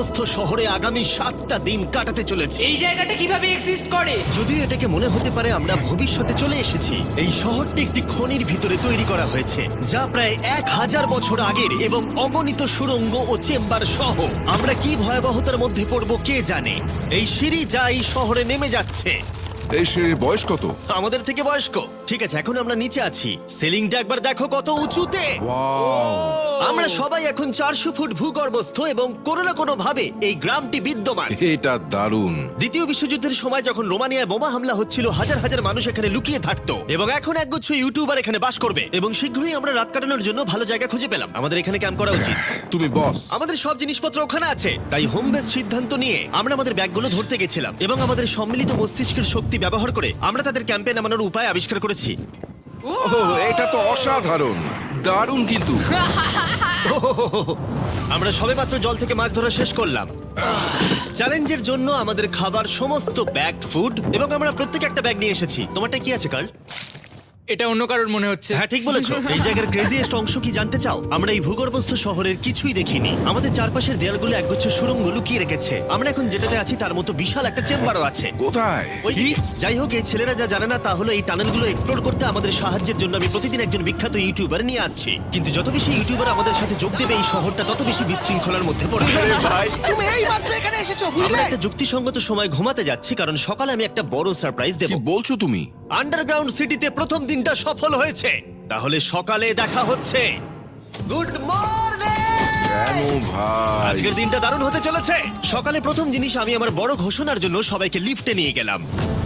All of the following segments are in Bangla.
ভূগর্ভস্থ শহরে আগামী সাতটা দিন কাটাতে চলেছে। এই জায়গাটা কীভাবে এক্সিস্ট করে? যদিও এটাকে মনে হতে পারে আমরা ভবিষ্যতে চলে এসেছি। এই শহরটি একটি খনির ভিতরে তৈরি করা হয়েছে যা প্রায় এক হাজার বছর আগের এবং অগণিত সুড়ঙ্গ ও চেম্বার সহ। আমরা কি ভয়াবহতার মধ্যে পড়ব কে জানে? এই সিঁড়ি যা এই শহরে নেমে যাচ্ছে। এই সিঁড়ির বয়স কত? আমাদের থেকে বয়স্ক। ঠিক আছে এখন আমরা নিচে আছি। সিলিংটা একবার দেখো কত উঁচুতে। আমরা সবাই এখন চারশো ফুট ভূগর্ভস্থ এবং কোনো না কোনো ভাবে এই গ্রামটি বিদ্যমান। এটা দারুণ। দ্বিতীয় বিশ্বযুদ্ধের সময় যখন রোমানিয়ায় বোমা হামলা হচ্ছিল হাজার হাজার মানুষ এখানে লুকিয়ে থাকতো। এবং এখন একগুচ্ছ ইউটিউবার এখানে বাস করবে। এবং শীঘ্রই আমরা রাত কাটানোর জন্য ভালো জায়গা খুঁজে পেলাম। আমাদের এখানে ক্যাম্প করা উচিত। তুমি বস আমাদের সব জিনিসপত্র ওখানে আছে। তাই হোম বেস সিদ্ধান্ত নিয়ে আমরা আমাদের ব্যাগগুলো ধরতে গেছিলাম। এবং আমাদের সম্মিলিত মস্তিষ্কের শক্তি ব্যবহার করে আমরা তাদের ক্যাম্পে নামানোর উপায় আবিষ্কার করেছি। ও এটা তো অসাধারণ। দারুণ কিন্তু। আমরা সবেমাত্র জল থেকে মাছ ধরা শেষ করলাম। চ্যালেঞ্জের জন্য আমাদের খাবার সমস্ত ব্যাগ ফুড এবং আমরা প্রত্যেক একটা ব্যাগ নিয়ে এসেছি। তোমারটা কি আছে কার্ল? এটা অন্য কারোর মনে হচ্ছে। হ্যাঁ ঠিক বলেছ। এই জায়গার ক্রেজিয়েস্ট অংশ কি জানতে চাও? আমরা এই ভূগর্ভস্থ শহরের কিছুই দেখিনি। আমাদের চারপাশের দেয়ালগুলো একগুচ্ছ সুড়ঙ্গ লুকিয়ে রেখেছে। আমরা এখন যেটাতে আছি তার মতো বিশাল একটা চেম্বারও আছে। কোথায়? ওই যাই হোক এই ছেলেরা যা জানে না তা হলো এই টানেলগুলো এক্সপ্লোর করতে আমাদের সাহায্যের জন্য আমি প্রতিদিন একজন বিখ্যাত ইউটিউবার নিয়ে আসছি। কিন্তু যত বেশি ইউটিউবার আমাদের সাথে যোগ দেবে এই শহরটা তত বেশি বিশৃঙ্খলার মধ্যে পড়বে। ভাই। তুমি এই মাত্র এখানে এসেছ বুঝলে? একটা যুক্তিসঙ্গত সময় ঘুমাতে যাচ্ছি কারণ সকালে আমি একটা বড় সারপ্রাইজ দেব। কি বলছো তুমি? আন্ডারগ্রাউন্ড সিটিতে প্রথম দিনটা সফল হয়েছে। তাহলে সকালে দেখা হচ্ছে। Good morning! ভাই? আজকের দিনটা দারুণ হতে চলেছে। সকালে প্রথম জিনিস আমি আমার বড় ঘোষণার জন্য সবাইকে লিফটে নিয়ে গেলাম।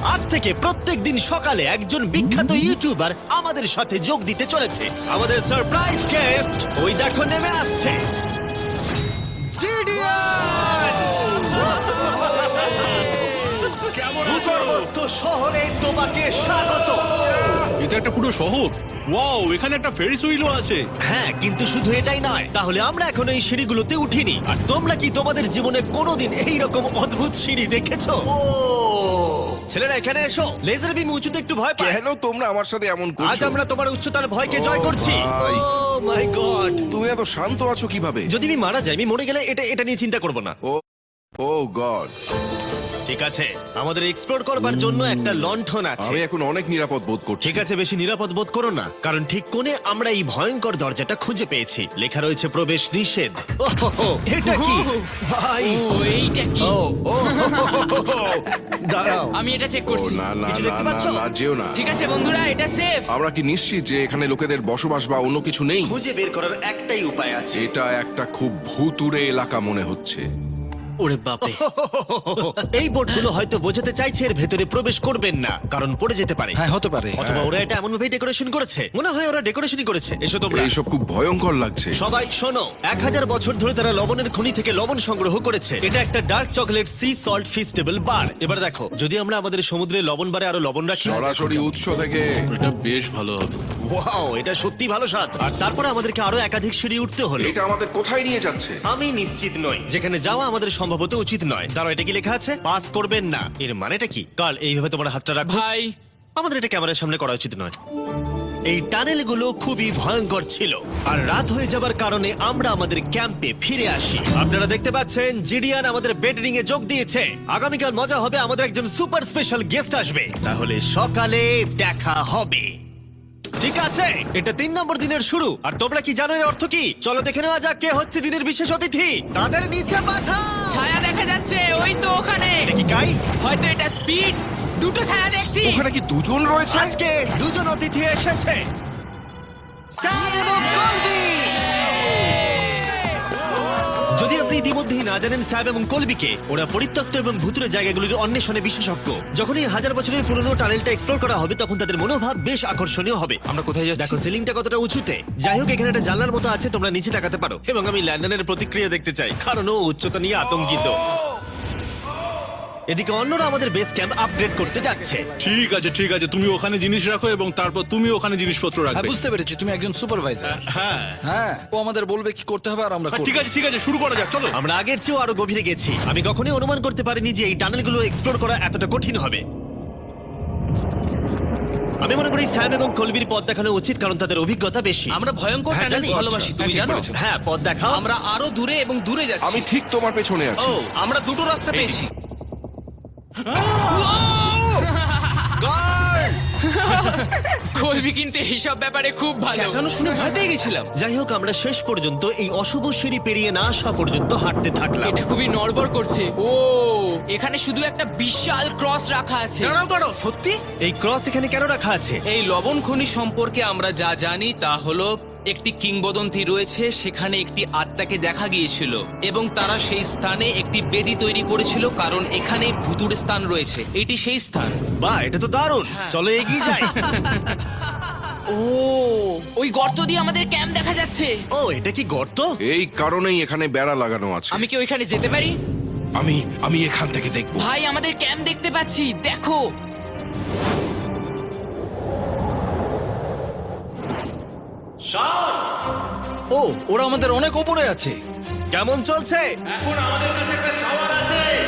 আজ থেকে প্রত্যেক দিন সকালে একজন বিখ্যাত ইউটিউবার আমাদের সাথে যোগ দিতে চলেছে। আমাদের সারপ্রাইজ গেস্ট ওই দেখো নেমে আসছে। জিডিয়ান ভূগর্ভস্থ শহরে তোমাকে স্বাগত। এটা একটা পুরো শহর। ওয়াও এখানে একটা ফেরিস হুইলও আছে। হ্যাঁ কিন্তু শুধু এটাই নয়। তাহলে আমরা এখন এই সিঁড়িগুলোতে উঠিনি। আর তোমরা কি তোমাদের জীবনে কোনোদিন এই রকম অদ্ভুত সিঁড়ি দেখেছ? ও! ছেলেরা এখানে এসো। লেজার বিম উঁচুতে একটু ভয় পায়। কেন তোমরা আমার সাথে এমন আজ আমরা তোমার উচ্চতার ভয়কে জয় করছি। ভাই। Oh my god. তুমি এত শান্ত আছো কীভাবে? যদি আমি মারা যাই আমি মরে গেলে এটা এটা নিয়ে চিন্তা করব না। Oh oh god. ঠিক আছে। আমাদের এক্সপ্লোর করবার জন্য একটা লণ্ঠন আছে। আমি এখন অনেক নিরাপদ বোধ করছি। ঠিক আছে বেশি নিরাপদ বোধ করো না কারণ ঠিক কোণে আমরা এই ভয়ঙ্কর দরজাটা খুঁজে পেয়েছি। লেখা রয়েছে প্রবেশ নিষেধ। ওহো, এটা কি? ভাই। ও এইটা কি? ও ও দাঁড়াও। আমি এটা চেক ও করছি না না কিছু না দেখতে না পাচ্ছো? না যেও না। ঠিক আছে বন্ধুরা এটা সেফ আমরা কি নিশ্চিত যে এখানে লোকেদের বসবাস বা অন্য কিছু নেই? খুঁজে বের করার একটাই উপায় আছে। এটা একটা খুব ভুতুরে এলাকা মনে হচ্ছে। ওরে বাপে এই বোর্ডগুলো হয়তো বোঝাতে চাইছে এর ভেতরে প্রবেশ করবেন না কারণ পড়ে যেতে পারে। হ্যাঁ হতে পারে। অথবা ওরা এটা এমন ভাবে ডেকোরেশন করেছে। মনে হয় ওরা ডেকোরেশনই করেছে। এসো তোমরা। এইসব খুব ভয়ঙ্কর লাগছে। সবাই শোনো এক হাজার বছর ধরে তারা লবণের খনি থেকে লবণ সংগ্রহ করেছে। এটা একটা dark chocolate sea salt Feastables bar এবার দেখো যদি আমরা আমাদের সমুদ্রে লবণ বারে আরও লবণ রাখি সরাসরি উৎস থেকে এটা বেশ ভালো হবে। ওয়াও এটা সত্যি ভালো স্বাদ। আর তারপরে আমাদেরকে আরও একাধিক সিঁড়ি উঠতে হলো। এটা আমাদের কোথায় নিয়ে যাচ্ছে? আমি নিশ্চিত নই। যেখানে যাওয়া আমাদের সম্ভবত উচিত নয়। তারা এটা কি লেখা আছে? পাস করবেন না। এর মানেটা কি? কাল এইভাবে তোমার হাতটা রাখো। ভাই। আমাদের এটা ক্যামেরার সামনে করা উচিত নয়। এই টানেলগুলো খুবই ভয়ঙ্কর ছিল। আর রাত হয়ে যাবার কারণে আমরা আমাদের ক্যাম্পে ফিরে আসি। আপনারা দেখতে পাচ্ছেন জিডিয়ান আমাদের বেডরিং এ যোগ দিয়েছে। আগামীকাল মজা হবে আমাদের একজন সুপার স্পেশাল গেস্ট আসবে। তাহলে সকালে দেখা হবে। ঠিক আছে। এটা তিন নম্বর দিনের শুরু। আর তোমরা কি জানো এর অর্থ কি? চলো দেখে নেওয়া যাক কে হচ্ছে দিনের বিশেষ অতিথি। তাদের নিচে পাঠাও। ছায়া দেখা যাচ্ছে ওই তো ওখানে। এটা কি কাই? হয়তো এটা স্পিড। দুটো ছায়া দেখছি। ওখানে কি দুজন রয়েছে? আজকে দুজন অতিথি এসেছে। স্যার এবং কলবি! যদি আপনি ইতিমধ্যেই না জানেন স্যাব এবং কলবিকে ওরা পরিত্যক্ত এবং ভুতুরে জায়গাগুলির অন্বেষণে বিশেষজ্ঞ। যখন এই হাজার বছরের পুরনো টানেলটা এক্সপ্লোর করা হবে তখন তাদের মনোভাব বেশ আকর্ষণীয় হবে। আমরা কোথায় যাচ্ছি? দেখো সিলিংটা কতটা উঁচুতে। যাই হোক এখানে একটা জানলার মতো আছে তোমরা নিচে তাকাতে পারো। এবং আমি ল্যান্ডনের প্রতিক্রিয়া দেখতে চাই। কারণ ও উচ্চতা নিয়ে আতঙ্কিত। এদিকে অন্যরা আমাদের বেস ক্যাম্প আপগ্রেড করতে যাচ্ছে। ঠিক আছে ঠিক আছে তুমি ওখানে জিনিস রাখো এবং তারপর তুমি ওখানে জিনিসপত্র হ্যাঁ রাখবে বুঝতে পেরেছি তুমি একজন সুপারভাইজার হ্যাঁ হ্যাঁ। ও আমাদের বলবে কি করতে হবে আর আমরা হ্যাঁ, করব। ঠিক আছে ঠিক আছে শুরু করা যাক চলো। আমরা আগের চেয়েও আরও গভীরে গেছি। আমি কখনোই অনুমান করতে পারিনি যে এই টানেলগুলো এক্সপ্লোর করা এতটা কঠিন হবে। আমি মনে করি স্যাম এবং কলবির পথ দেখানো উচিত কারণ তাদের অভিজ্ঞতা বেশি। আমরা ভয়ঙ্কর হ্যাঁ, টানেল জানি। ভালোবাসি তুমি জানো? হ্যাঁ পথ দেখাও। আমরা আরও দূরে এবং দূরে যাচ্ছি। আমি ঠিক তোমার পেছনে আছি। ও আমরা দুটো রাস্তা পেয়েছি। কলবি কিন্তু এইসব ব্যাপারে খুব ভালো। চেঁচানো শুনে ভয় পেয়ে গেছিলাম। যাই হোক আমরা শেষ পর্যন্ত এই অশুভ সিঁড়ি পেরিয়ে না আসা পর্যন্ত হাঁটতে থাকলাম। এটা খুবই নড়বড় করছে। ও এখানে শুধু একটা বিশাল ক্রস রাখা আছে। দাঁড়াও দাঁড়াও সত্যি? এই ক্রস এখানে কেন রাখা আছে? এই লবণ খনি সম্পর্কে আমরা যা জানি তা হলো একটি কিংবদন্তি রয়েছে সেখানে একটি আত্মাকে দেখা গিয়েছিল এবং তারা সেই স্থানে একটি বেদি তৈরি করেছিল কারণ এখানে ভুতুড়ে স্থান রয়েছে। এটি সেই স্থান। বাহ এটা তো দারুণ। চলো এগিয়ে যাই। ও ওই গর্ত দিয়ে আমাদের ক্যাম্প দেখা যাচ্ছে। ও এটা কি গর্ত? এই কারণেই এখানে বেড়া লাগানো আছে। আমি কি ওইখানে যেতে পারি? আমি আমি এখান থেকে দেখব। ভাই আমাদের ক্যাম্প দেখতে পাচ্ছি দেখো। ও ওরা আমাদের অনেক ওপরে আছে। কেমন চলছে?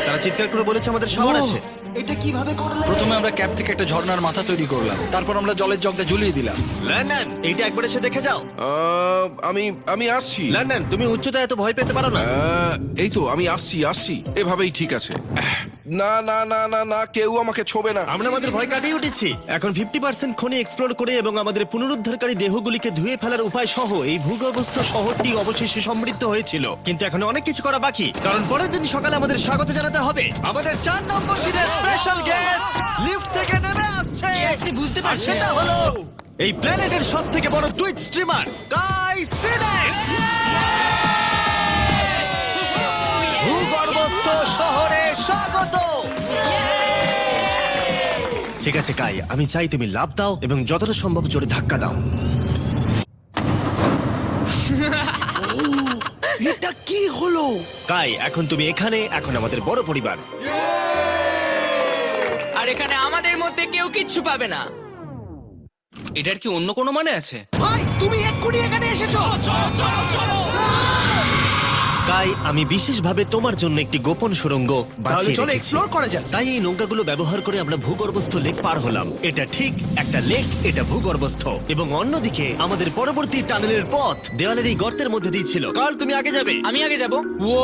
তারা চিৎকার করে বলেছে আমাদের শাওয়ার আছে। এটা কীভাবে করলে? প্রথমে আমরা ক্যাপ থেকে একটা ঝর্ণার মাথা তৈরি করলাম। তারপর আমরা জলের জগটা ঝুলিয়ে দিলাম। লন্ডন এইটা একবার এসে দেখে যাও। আহ, আমি আমি আসছি। লন্ডন তুমি উচ্চতায় এত ভয় পেতে পারো না। আহ, এই তো আমি আসছি আসছি। এভাবেই ঠিক আছে। আহ, না না না না না কেউ আমাকে ছোবে না। আমরা আমাদের ভয় কাটিয়ে উঠেছি। এখন ফিফটি পার্সেন্ট খনি এক্সপ্লোর করে এবং আমাদের পুনরুদ্ধারকারী দেহগুলিকে ধুয়ে ফেলার উপায় সহ এই ভূগর্ভস্থ শহরটি অবশেষে সমৃদ্ধ হয়েছিল। কিন্তু এখন অনেক কিছু করা বাকি। কারণ পরের দিন সকালে আমাদের স্বাগত জানাতে হবে। আমাদের চার নম্বর দিনের স্পেশাল গেস্ট লিফট থেকে নেমে আসছে। আসছে, বুঝতে আর পারছি। সেটা হলো এই প্ল্যানেটের সব থেকে বড় টুইট স্ট্রিমার গাই সিলেক্ট ভূগর্ভস্থ শহরে স্বাগত। ঠিক আছে কাই আমি চাই তুমি লাভ দাও এবং যতটা সম্ভব জোরে ধাক্কা দাও। এটা কি হলো? কাই এখন তুমি এখানে এখন আমাদের বড় পরিবার। আর এখানে আমাদের মধ্যে কেউ কিচ্ছু পাবে না। এটার কি অন্য কোনো মানে আছে? ভাই তুমি এক্ষুনি এখানে এসেছ। কাই আমি বিশেষভাবে তোমার জন্য একটি গোপন সুড়ঙ্গ বাছিয়ে চলো রেখেছি। এক্সপ্লোর করা যাক। তাই এই নৌকাগুলো ব্যবহার করে আমরা ভূগর্ভস্থ লেক পার হলাম। এটা ঠিক একটা লেক এটা ভূগর্ভস্থ। এবং অন্যদিকে আমাদের পরবর্তী টানেলের পথ দেওয়ালের এই গর্তের মধ্যে দিয়ে ছিল। কাল তুমি আগে যাবে। আমি আগে যাব। ও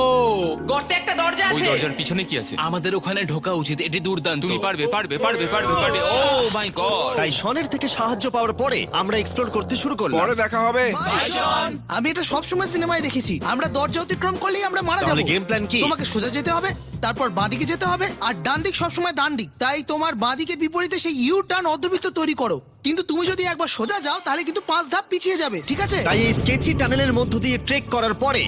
গর্তে একটা দরজা ওই আছে। দরজার পিছনে কি আছে? আমাদের ওখানে ঢোকা উচিত এটি দুর্দান্ত। তুমি পারবে পারবে পারবে পারবে পারবে। Oh my god. তাই শনের থেকে সাহায্য পাওয়ার পরে আমরা এক্সপ্লোর করতে শুরু করলাম। পরে দেখা হবে। আমি এটা সবসময় সিনেমায় দেখেছি। আমরা দরজা অতিক্রম করলেই আমরা মারা তাহলে যাব। game plan কি? তোমাকে সোজা যেতে হবে তারপর বাঁদিকে যেতে হবে আর ডান দিক সবসময় ডান দিক তাই তোমার বাঁদিকের বিপরীতে সেই ইউ টার্ন অর্ধবৃত্ত তৈরি করো। কিন্তু তুমি যদি একবার সোজা যাও তাহলে কিন্তু পাঁচ ধাপ পিছিয়ে যাবে ঠিক আছে? তাই এই স্কেচি টানেলের মধ্য দিয়ে ট্রেক করার পরে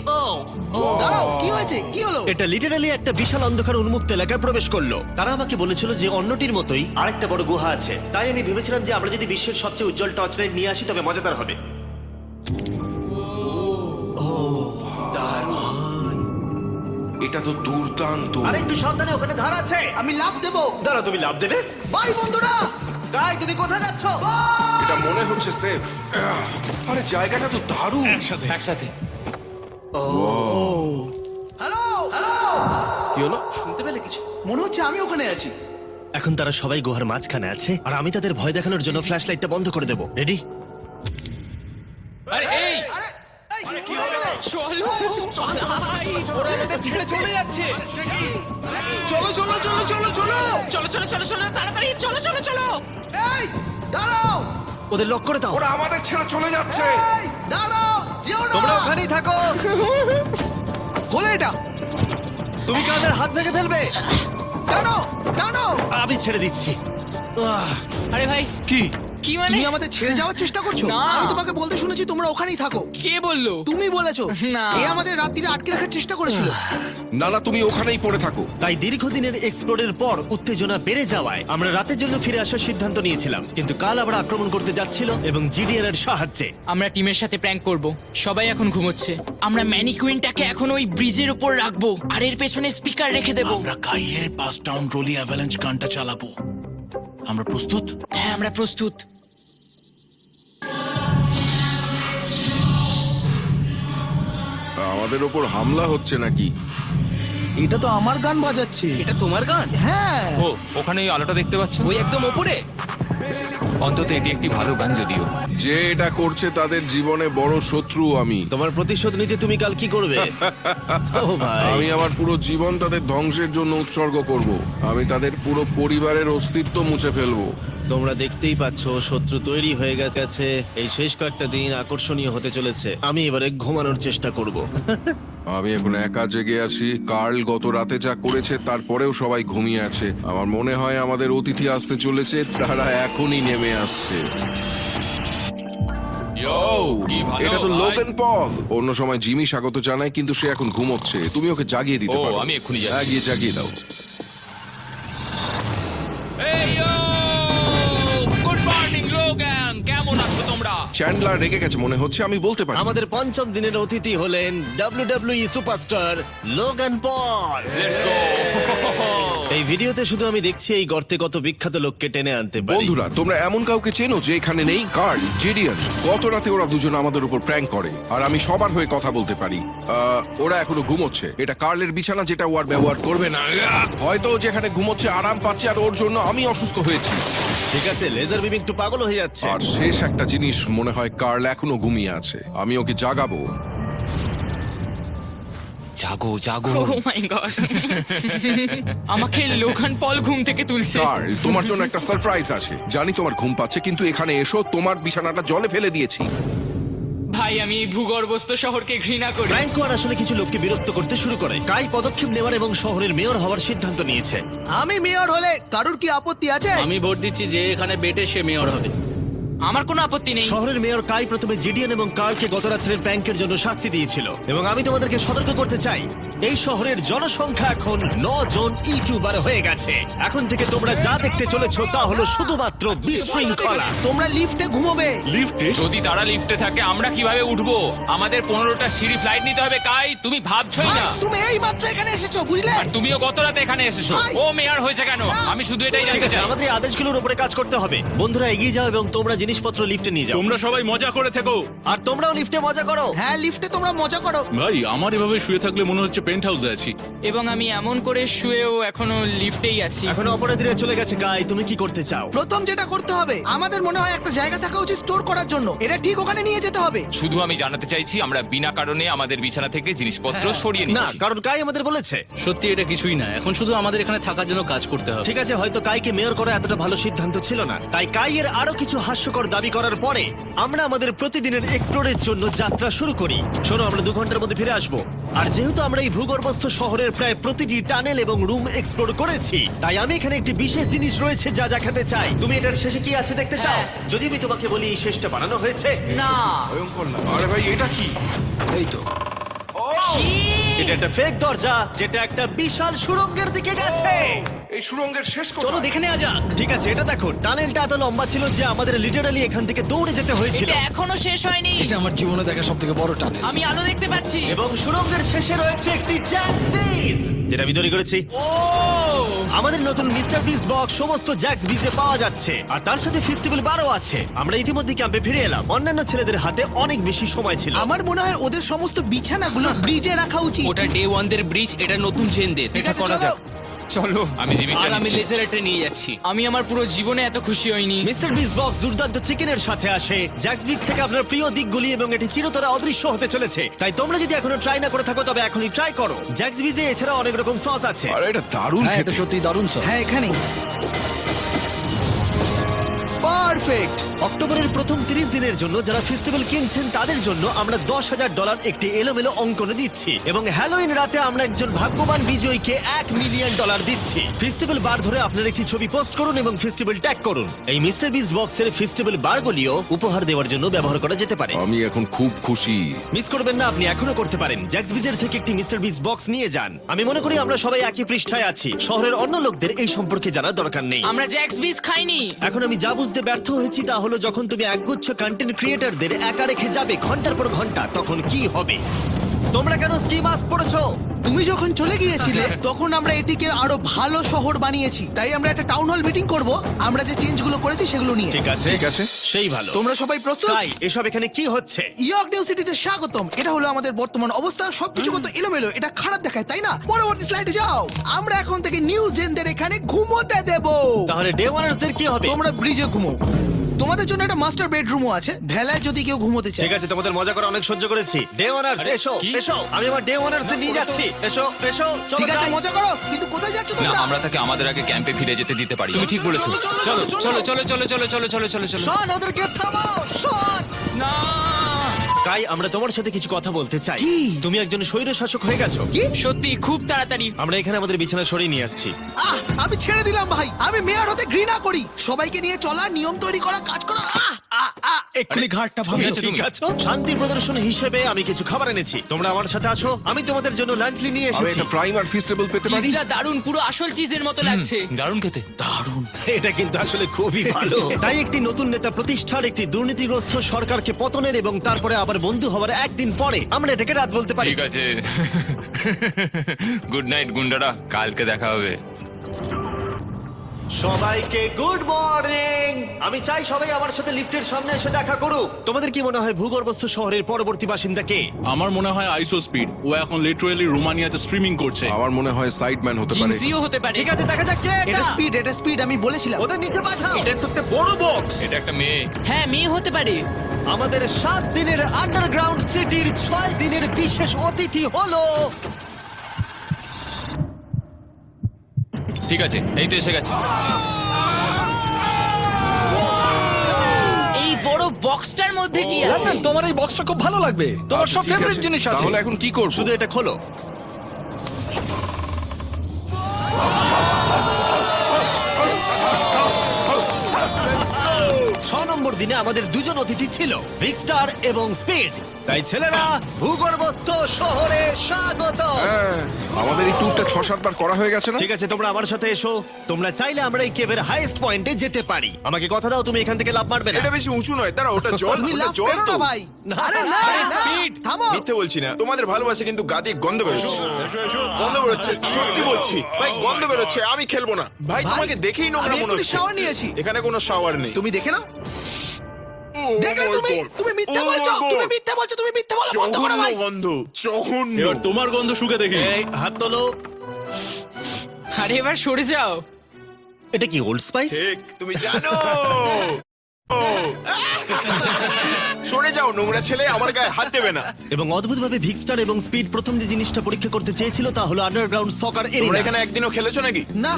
দাঁড়াও কি হয়েছে? কি হলো? এটা লিটারালি একটা বিশাল অন্ধকার উন্মুক্ত এলাকায় প্রবেশ করল। তারা আমাকে বলেছিল যে অন্যটির মতোই আরেকটা বড় গুহা আছে। তাই আমি ভেবেছিলাম যে আমরা যদি বিশ্বের সবচেয়ে উজ্জ্বল টর্চ লাইট নিয়ে আসি তবে মজাদার হবে। এটা তো দুর্দান্ত। আর একটু সাবধানে ওখানে ধার আছে। আমি লাভ দেবো। দাঁড়া তুমি লাভ দেবে? বাই বন্ধুরা! গাই তুমি কোথায় যাচ্ছ? এটা মনে হচ্ছে সেফ আরে জায়গাটা তো দারুণ। একসাথে। হ্যালো হ্যালো কি হলো? শুনতে পেলে কিছু? মনে হচ্ছে আমি ওখানে আছি। এখন তারা সবাই গুহার মাঝখানে আছে আর আমি তাদের ভয় দেখানোর জন্য ফ্ল্যাশ লাইটটা বন্ধ করে দেবো। রেডি আরে এই! চলো ছেড়ে চলে যাচ্ছে চলো চলো চলো চলো চলো চলো চলো চলো চলো তাড়াতাড়ি চলো চলো চলো এই দাঁড়াও ওদের লক করে দাও ওরা আমাদের ছেড়ে চলে যাচ্ছে দাঁড়াও যেও না তোমরা ওখানেই থাকো খোলো এটা তুমি কাদের হাত ভেঙে ফেলবে টানো টানো আমি ছেড়ে দিচ্ছি আরে ভাই কি কি মানে? তুমি আমাদের ছেড়ে যাওয়ার চেষ্টা করছ? না। আমি তোমাকে বলতে শুনেছি তোমরা ওখানেই থাকো। কে বলল? তুমি বলেছ না। এ আমাদের রাত্রিরে আটকে রাখার চেষ্টা করেছিল। না না তুমি ওখানেই পড়ে থাকো। তাই দীর্ঘদিনের এক্সপ্লোরের পর উত্তেজনা বেড়ে যাওয়ায় আমরা রাতের জন্য ফিরে আসার সিদ্ধান্ত নিয়েছিলাম। কিন্তু কাল আবার আক্রমণ করতে যাচ্ছিল এবং জিডিআর এর সাহায্যে। আমরা টিমের সাথে প্র্যাঙ্ক করব। সবাই এখন ঘুমোচ্ছে। আমরা ম্যানিকুইনটাকে এখন ওই ব্রিজের উপর রাখব। আর এর পেছনে স্পিকার রেখে দেব। আমরা কাইয়ের পাস টাউন রোলি অ্যাভালাঞ্চ গানটা চালাবো। আমরা প্রস্তুত? হ্যাঁ আমরা প্রস্তুত। আমাদের ওপর হামলা হচ্ছে নাকি? এটা তো আমার গান বাজাচ্ছে। এটা তোমার গান? হ্যাঁ। ও ওখানে এই আলোটা দেখতে পাচ্ছ ওই একদম ওপরে। অন্তত এটি একটি ভালো গান যদিও। যে এটা করছে তাদের জীবনে বড় শত্রু আমি। তোমার প্রতিশোধ নিতে তুমি কাল কি করবে? ও ভাই। আমি আমার পুরো জীবন তাদের ধ্বংসের জন্য উৎসর্গ করব। আমি তাদের পুরো পরিবারের অস্তিত্ব মুছে ফেলব। তোমরা দেখতেই পাচ্ছ শত্রু তৈরি হয়ে গেছে। এই শেষ কয়েকটা দিন আকর্ষণীয় হতে চলেছে। আমি এবারে ঘুমানোর চেষ্টা করব। আমি এখন একা জেগে আছি। কার্ল গত রাতে যা করেছে তারপরেও সবাই ঘুমিয়ে আছে। আমার মনে হয় আমাদের অতিথি আসতে চলেছে তারা এখনই নেমে আসছে। এটা তো। লোকেন পল অন্য সময় জিমি স্বাগত জানায় কিন্তু সে এখন ঘুমোচ্ছে। তুমি ওকে জাগিয়ে দিতে পারো। আমি এক্ষুনি যাচ্ছি। হ্যাঁ, জাগিয়ে দাও। চ্যান্ডলার রেগে গেছে মনে হচ্ছে আমি বলতে পারি। আমাদের পঞ্চম দিনের অতিথি হলেন WWE superstar Logan Paul let's go এই ভিডিওতে শুধু আমি দেখছি এই গর্তে কত বিখ্যাত লোককে টেনে আনতে পারি। বন্ধুরা তোমরা এমন কাউকে চেনো যে এখানে নেই? কার্ল জেডিয়ান গত রাতে ওরা দুজন আমাদের উপর প্র্যাঙ্ক করে। আর আমি সবার হয়ে কথা বলতে পারি। আহ, ওরা এখনও ঘুমোচ্ছে। এটা কার্লের বিছানা যেটা ও আর ব্যবহার করবে না। আহ! হয়তো ও যেখানে ঘুমোচ্ছে আরাম পাচ্ছে আর ওর জন্য আমি অসুস্থ হয়েছি। ঠিক আছে লেজার বিম একটু পাগল হয়ে যাচ্ছে। আর শেষ একটা জিনিস মনে হয় কার্ল এখনও ঘুমিয়ে আছে। আমি ওকে জাগাবো। জাগো জাগো। ও মাই গড আমাকে লোখান পল ঘুম থেকে তুলছে। কার্ল তোমার জন্য একটা সারপ্রাইজ আছে। জানি তোমার ঘুম পাচ্ছে কিন্তু এখানে এসো তোমার বিছানাটা জলে ফেলে দিয়েছি। ভাই আমি এই ভূগর্ভস্থ শহরকে ঘৃণা করি। ফ্র্যাঙ্কো আর আসলে কিছু লোককে বিরক্ত করতে শুরু করে কাই পদক্ষেপ নেওয়ার এবং শহরের মেয়র হওয়ার সিদ্ধান্ত নিয়েছে। আমি মেয়র হলে কারুর কি আপত্তি আছে? আমি ভোট দিচ্ছি যে এখানে বেটে সে মেয়র হবে। আমার কোনো আপত্তি নেই। শহরের মেয়র কাই প্রথমে জিডিএন এবং কার্লকে গত রাত্রের প্র্যাঙ্কের জন্য শাস্তি দিয়েছিল। এবং আমি তোমাদেরকে সতর্ক করতে চাই। এই শহরের জনসংখ্যা এখন ন জন ইউটিউবার হয়ে গেছে। এখন থেকে তোমরা যা দেখতে চলেছো তা হলো শুধুমাত্র বিশৃঙ্খলা। তোমরা লিফটে ঘুমোবে। যদি তারা লিফটে থাকে আমরা কীভাবে উঠবো? আমাদের পনেরোটা সিঁড়ি ফ্লাইট নিতে হবে কাই? তুমি ভাবছই না। তুমি এই মাত্র এখানে এসেছ বুঝলে? আর তুমিও গত রাতে এখানে এসেছ। ও মেয়ার হয়েছে কেন? আমি শুধু এটাই ঠিক জানতে আছে চাই। আমাদের এই আদেশগুলোর উপরে কাজ করতে হবে। বন্ধুরা এগিয়ে যাও এবং তোমরা জিনিসপত্র লিফটে নিয়ে যাও। তোমরা সবাই মজা করে থেকো। আর তোমরাও লিফটে মজা করো। হ্যাঁ লিফটে তোমরা মজা করো। ভাই আমার এভাবে শুয়ে থাকলে মনে হচ্ছে পেন্ট হাউসে আছি। এবং আমি এমন করে শুয়েও এখনও লিফটেই আছি। এখন অপরাধীরা চলে গেছে কাই তুমি কি করতে চাও? প্রথম যেটা করতে হবে আমাদের মনে হয় একটা জায়গা থাকা উচিত স্টোর করার জন্য। এটা ঠিক ওখানে নিয়ে যেতে হবে। শুধু আমি জানাতে চাইছি আমরা বিনা কারণে আমাদের বিছানা থেকে জিনিসপত্র সরিয়ে না নিচ্ছি কারণ কাই আমাদের বলেছে। সত্যি এটা কিছুই না এখন শুধু আমাদের এখানে থাকার জন্য কাজ করতে হবে। ঠিক আছে হয়তো কাইকে মেয়র করা এতটা ভালো সিদ্ধান্ত ছিল না। তাই কাইয়ের আরও কিছু হাস্যকর দাবি করার পরে আমরা আমাদের প্রতিদিনের এক্সপ্লোরের জন্য যাত্রা শুরু করি। শোনো আমরা দু ঘণ্টার মধ্যে ফিরে আসব। আর যেহেতু আমরা এই ভূগর্ভস্থ শহরের প্রায় প্রতিটি টানেল এবং রুম এক্সপ্লোর করেছি। তাই আমি এখানে একটি বিশেষ জিনিস রয়েছে যা দেখাতে চাই। তুমি এটার শেষে কি আছে দেখতে চাও? যদি আমি তোমাকে বলি এই শেষটা বানানো হয়েছে? না। আরে ভাই এটা কি? এই তো। এটা একটা ফেক দরজা যেটা একটা বিশাল সুড়ঙ্গের দিকে গেছে। এই সুরঙ্গের শেষ চলো কথা দেখে নেওয়া যাক। ঠিক আছে এটা দেখো টানেলটা এত লম্বা ছিল যে আমাদের লিটারালি এখান থেকে দৌড়ে যেতে হয়েছিল। এটা এখনও শেষ হয়নি। এটা আমার জীবনে দেখা সব থেকে বড় টানেল। আমি আলো দেখতে পাচ্ছি। এবং সুরঙ্গের শেষে রয়েছে একটি জ্যাক্স বিজ যেটা আমি তৈরি করেছি। ও! আমাদের নতুন মিস্টার বিজ বক্স সমস্ত জ্যাক্স বিজে পাওয়া যাচ্ছে। আর তার সাথে ফেস্টিভ্যাল বারও আছে। আমরা ইতিমধ্যে ক্যাম্পে ফিরে এলাম। অন্যান্য ছেলেদের হাতে অনেক বেশি সময় ছিল। আমার মনে হয় ওদের সমস্ত বিছানাগুলো ব্রিজে রাখা উচিত। ওটা ডে ওয়ান দের ব্রিজ এটা নতুন চেনদের ঠিক আছে চলো। চলো। আমি জিমি আর আমি নিচ্ছি। লেজার নিয়ে যাচ্ছি। আমি আমার পুরো জীবনে এত খুশি হইনি। মিস্টার বিস বক্স দুর্দান্ত চিকেনের সাথে আসে। জ্যাক্স বিস থেকে আপনার প্রিয় দিকগুলি এবং এটি চিরতরে অদৃশ্য হতে চলেছে। তাই তোমরা যদি এখনও ট্রাই না করে থাকো তবে এখনই ট্রাই করো। জ্যাক্স বিজে এছাড়া অনেক রকম সস আছে। আরে এটা দারুণ হ্যাঁ এটা খেতে। সত্যি দারুণ সব হ্যাঁ এখানেই। পারফেক্ট। অক্টোবরের প্রথম 30 দিনের জন্য যারা ফেস্টিভ্যাল কিনছেন তাদের জন্য আমরা দশ হাজার ডলার একটি এলোমেলো অঙ্কনে দিচ্ছি। এবং হ্যালোইন রাতে আমরা একজন ভাগ্যবান বিজয়ীকে এক মিলিয়ন ডলার দিচ্ছি। ফেস্টিভ্যাল বার ধরে আপনার একটি ছবি পোস্ট করুন এবং ফেস্টিভ্যাল ট্যাগ করুন। এই মিস্টার বিস বক্সের ফেস্টিভ্যাল বারগুলিও উপহার দেওয়ার জন্য ব্যবহার করা যেতে পারে। আমি এখন খুব খুশি। মিস করবেন না আপনি এখনও করতে পারেন। জ্যাক্স বিজের থেকে একটি মিস্টার বিস বক্স নিয়ে যান। আমি মনে করি আমরা সবাই একই পৃষ্ঠায় আছি। শহরের অন্য লোকদের এই সম্পর্কে জানার দরকার নেই। আমরা জ্যাক্স বিস খাইনি। এখন আমি যা বুঝতে ব্যর্থ হয়েছি, তা হলো যখন তুমি একগুচ্ছ কন্টেন্ট ক্রিয়েটারদের একা রেখে যাবে ঘণ্টার পর ঘণ্টা, তখন কি হবে? তোমরা কেন স্কি মাস্ক পড়েছো তুমি যখন চলে গিয়েছিলে তখন আমরা এটিকে আরও ভালো শহর বানিয়েছি। তাই আমরা একটা টাউন হল মিটিং করব। আমরা যে চেঞ্জগুলো করেছি সেগুলো নিয়ে। ঠিক আছে। ঠিক আছে। সেই ভালো। তোমরা সবাই প্রস্তুত? তাই এসব এখানে কি হচ্ছে? ইয়র্ক নিউ সিটিতে স্বাগতম। এটা হলো আমাদের বর্তমান অবস্থা। সবকিছু কত এলোমেলো। এটা খারাপ দেখায় তাই না? পরবর্তী স্লাইডে যাও। আমরা এখন থেকে নিউ জেনদের এখানে ঘুমোতে দেব। তাহলে ডে ওয়ানার্সদের কি হবে? তোমরা ব্রিজে ঘুমো। তোমাদের জন্য একটা মাস্টার বেডরুমও আছে ভেলায় যদি কেউ ঘুমোতে চায় ঠিক আছে তোমাদের মজা করে অনেক সহ্য করেছি ডে ওয়ানার্স এসো এসো আমি আমার ডে ওয়ানার্স নিয়ে যাচ্ছি এসো এসো চলো ঠিক আছে মজা করো কিন্তু কোথায় যাচ্ছ না তোমরা আমরা তাকে আমাদের আগে ক্যাম্পে ফিরে যেতে দিতে পারি তুমি ঠিক বলেছ চলো, চলো চলো, চলো চলো চলো চলো চলো চলো চলো চলো শোন ওদেরকে থামাও শোন না তাই আমরা তোমার সাথে কিছু কথা বলতে চাই। তুমি একজন স্বৈর শাসক হয়ে গেছো। সত্যি খুব তাড়াতাড়ি। আমরা এখানে আমাদের বিছানা সরিয়ে নিয়ে আসছি। আহ আমি ছেড়ে দিলাম ভাই। আমি মেয়ার হতে ঘৃণা করি। সবাইকে নিয়ে চলা নিয়ম তৈরি করা কাজ করা আহ। এক্ষুনি ঘাটটা ঠিক ভাঙে আছে ঠিক আছো। শান্তি প্রদর্শন হিসেবে আমি কিছু খাবার এনেছি। তোমরা আমার সাথে আসো আমি তোমাদের জন্য লাঞ্চলি নিয়ে আমি এসেছি। একটা প্রাইম আর ফিস্টেবল পেতে পারি? চিজটা দারুণ পুরো আসল চিজের মতো লাগছে। দারুণ খেতে। এটা কিন্তু আসলে খুবই ভালো। তাই একটি নতুন নেতা প্রতিষ্ঠার একটি দুর্নীতিগ্রস্ত সরকারকে পতনের এবং তারপরে আবার বন্ধু হওয়ার একদিন পরে আমরা এটাকে রাত বলতে পারি। ঠিক আছে। গুড নাইট গুন্ডারা। কালকে দেখা হবে। সবাইকে গুড মর্নিং। আমি চাই সবাই আমার সাথে লিফটের সামনে এসে দেখা করুক। তোমাদের কি মনে হয় ভূগর্ভস্থ শহরের পরবর্তী বাসিন্দা কে? আমার মনে হয় আইসো স্পিড। ও এখন লিটারালি রোমানিয়াতে স্ট্রিমিং করছে। আমার মনে হয় সাইডম্যান হতে পারে। জিনসিও হতে পারে। ঠিক আছে দেখা যাক কে এটা। এটা স্পিড এটা স্পিড আমি বলেছিলাম। ওদের নিচে পাঠাও। এটা তো একটা বড় বক্স এটা একটা মেয়ে। হ্যাঁ মেয়ে হতে পারে। আমাদের সাত দিনের আন্ডারগ্রাউন্ড সিটির ছয় দিনের বিশেষ অতিথি হলো ঠিক আছে এই তো এসে গেছে। এই বড় বক্সটার মধ্যে কি আছে? তোমার এই বক্সটা খুব ভালো লাগবে। তোমার আচ্ছা, সব ঠিক ফেভারিট আছে। জিনিস আছে। তাহলে এখন কি করব? শুধু এটা খোলো। ছ নম্বর দিনে আমাদের দুজন অতিথি ছিল বিগ স্টার এবং স্পিড তাই ছেলেরা ভূগর্ভস্থ শহরে স্বাগত। হ্যাঁ, আমাদের এই ট্যুরটা ছ সাতবার করা হয়ে গেছে না? ঠিক আছে তোমরা আমার সাথে এসো। তোমরা চাইলে আমরা এই কেভের হাইয়েস্ট পয়েন্টে যেতে পারি। আমাকে কথা দাও তুমি এখান থেকে লাভ মারবে না। এটা বেশি উঁচু নয় দাঁড়া ওটা জল তুমি ওটা লাভ জল তো না ভাই। আরে না না, থামো। মিথ্যে বলছি না তোমাদের ভালোবাসে কিন্তু গাদি গন্ধ বেরোচ্ছে। গন্ধ বেরোচ্ছে সত্যি বলছি। ভাই গন্ধ বেরোচ্ছে আমি খেলব না। ভাই তোমাকে দেখেই নোংরা আমি মনে হচ্ছে। shower নিয়েছি। এখানে কোনো শাওয়ার নেই। তুমি দেখে নাও। দেখলে তুমি! তুমি মিথ্যে বলছো? তুমি মিথ্যে বলছো তুমি মিথ্যে বলো বন্ধ করো ভাই। গন্ধ জঘন্য এবার তোমার গন্ধ শুকে দেখি। এই হাত তোলো। আরে এবার সরে যাও। এটা কি ওল্ড স্পাইস ঠিক তুমি জানো। ও। সরে যাও নোংরা ছেলে আমার গায়ে হাত দেবে না। এবং অদ্ভুতভাবে ভিক্সটার এবং স্পিড প্রথম যে জিনিসটা পরীক্ষা করতে চেয়েছিল তা হলো আন্ডারগ্রাউন্ড সকার তোমরা এরিয়া এখানে একদিনও খেলেছো নাকি? না।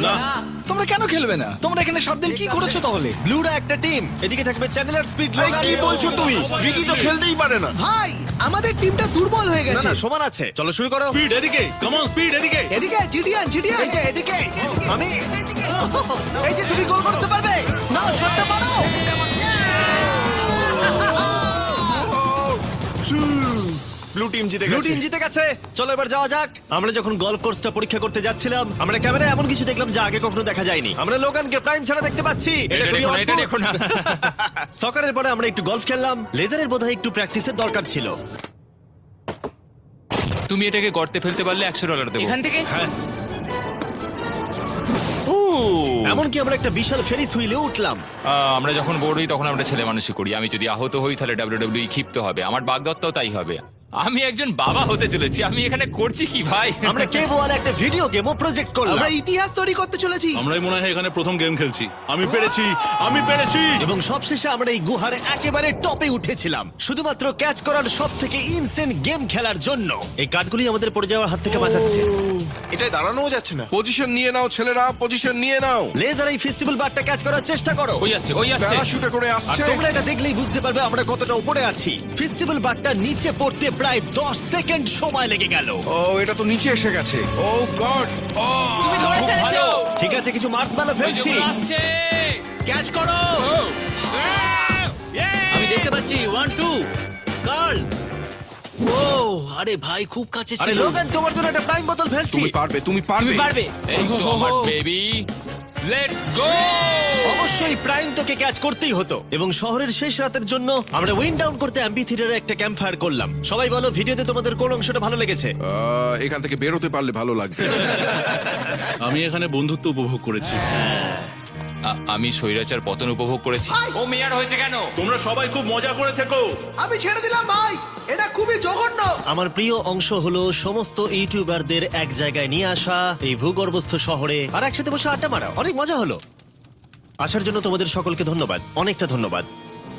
তোমরা কেন খেলবে না? তোমরা এখানে সাত দিন কি করেছ তাহলে? ব্লুরা একটা টিম এদিকে থাকবে চ্যানেলার স্পিড কি বলছো তুমি? ভিকি তো খেলতেই পারে না। ভাই আমাদের টিমটা দুর্বল হয়ে না গেছে। না সমান আছে। চলো শুরু করো। স্পিড এদিকে। কামন স্পিড এদিকে। এদিকে জিডিয়ান জিডিয়ান এই যে এদিকে। আমি এই যে তুমি গোল করতে পারবে। না শটটা মারো ব্লু টিম জিতে ব্লু গেছে। টিম জিতে গেছে। চলো এবার যাওয়া যাক। আমরা যখন গলফ কোর্সটা পরীক্ষা করতে যাচ্ছিলাম আমরা ক্যামেরায় এমন কিছু দেখলাম যা আগে কখনো দেখা যায়নি। আমরা লোগানকে প্রাইম ছাড়া দেখতে পাচ্ছি। এটা এটা খুবই দেখো না, এটা দেখো না। সকারের পরে আমরা একটু গলফ খেললাম। লেজারের বোধহয় একটু প্র্যাকটিসের দরকার ছিল। তুমি এটাকে গর্তে ফেলতে পারলে একশো ডলার দেবো। এখান থেকে? উ, এমনকি আমরা একটা বিশাল ফেরিস হুইলে উঠলাম। আহ, আমরা যখন বোর্ড হই তখন আমরা ছেলে মানুষই করি। আমি যদি আহত হই তাহলে ডাব্লিউ ক্ষিপ্ত হবে। আমার বাগদত্তাও তাই হবে। আমি একজন বাবা হতে চলেছি আমি এখানে করছি কি ভাই? আমরা কেভ ওয়ালে একটা ভিডিও গেমও প্রজেক্ট করলাম। আমরা ইতিহাস তৈরি করতে চলেছি। আমরাই মনে হয় এখানে প্রথম গেম খেলছি। আমি পেরেছি আমি পেরেছি! এবং সবশেষে আমরা এই গুহার একেবারে টপে উঠেছিলাম। শুধুমাত্র ক্যাচ করার সব থেকে ইনসেন গেম খেলার জন্য। এই কাঠগুলি আমাদের পড়ে যাওয়ার হাত থেকে বাঁচাচ্ছে। এটাই দাঁড়ানোও যাচ্ছে না। পজিশন নিয়ে নাও ছেলেরা পজিশন নিয়ে নাও। লেজার এই ফেস্টিভ্যাল বারটা ক্যাচ করার চেষ্টা করো। ওই আসছে ওই আসছে প্যারাশুটে করে আর আসছে। তোমরা এটা দেখলেই বুঝতে পারবে আমরা কতটা উপরে আছি। ফেস্টিভ্যাল বারটা নিচে পড়তে প্রায় 10 সেকেন্ড সময় লেগে গেল। ও এটা তো নিচে এসে গেছে। ও গড। ও তুমি ধরে খুব ফেলেছো। ঠিক আছে কিছু মার্স মালা ফেলছি। আসছে। ক্যাচ করো। আমি দেখতে পাচ্ছি। ওয়ান টু গার্ল ও আরে ভাই খুব কাছে আরে ছিল। লোগান তোমার জন্য একটা টাইম বোতল ফেলছি। তুমি পারবে তুমি পারবে। তুমি পারবে। এই তো আমার বেবি লেটস গো অবশ্যই প্রাইম তোকে ক্যাচ করতেই হতো। এবং শহরের শেষ রাতের জন্য আমরা উইন্ড ডাউন করতে অ্যাম্পি থিয়েটারে একটা ক্যাম্প ফায়ার করলাম। সবাই বলো ভিডিওতে তোমাদের কোন অংশটা ভালো লেগেছে? আহ, এখান থেকে বেরোতে পারলে ভালো লাগবে। আমি এখানে বন্ধুত্ব উপভোগ করেছি। আমি স্বৈরাচার পতন উপভোগ করেছি। ও মেয়ার হয়েছে কেন? তোমরা সবাই খুব মজা করে থেকো। আমি ছেড়ে দিলাম ভাই! এটা খুবই জঘন্য! আমার প্রিয় অংশ হলো সমস্ত ইউটিউবারদের এক জায়গায় নিয়ে আসা এই ভূগর্ভস্থ শহরে আর একসাথে বসে আড্ডা মারা। অনেক মজা হলো। আসার জন্য তোমাদের সকলকে ধন্যবাদ অনেকটা ধন্যবাদ।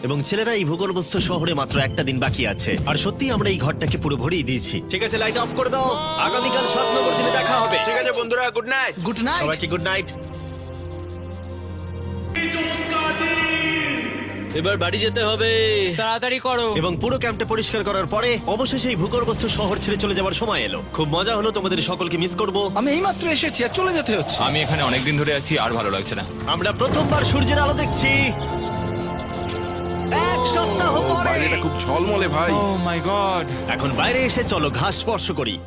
এবং ছেলেরা এই ভূগর্ভস্থ শহরে মাত্র একটা দিন বাকি আছে। আর সত্যি আমরা এই ঘরটাকে পুরো ভরিয়ে দিয়েছি। ঠিক আছে লাইট অফ করে দাও। আগামীকাল সাত নম্বর দিনে দেখা হবে। ঠিক আছে বন্ধুরা গুড নাইট গুড নাইট সবাইকে গুড নাইট এবার বাড়ি যেতে হবে। তাড়াতাড়ি করো। এবং পুরো ক্যাম্পটা পরিষ্কার করার পরে অবশেষে এই ভূগর্ভস্থ শহর ছেড়ে চলে যাওয়ার সময় এলো। খুব মজা হলো তোমাদের সকলকে মিস করব। আমি এইমাত্র এসেছি আর চলে যেতে হচ্ছে। আমি এখানে অনেকদিন ধরে আছি আর ভালো লাগছে না। আমরা প্রথমবার সূর্যের আলো দেখছি। এক সপ্তাহ পরে। বাইরেটা খুব ঝলমলে ভাই। Oh my god. এখন বাইরে এসে চলো ঘাস স্পর্শ করি।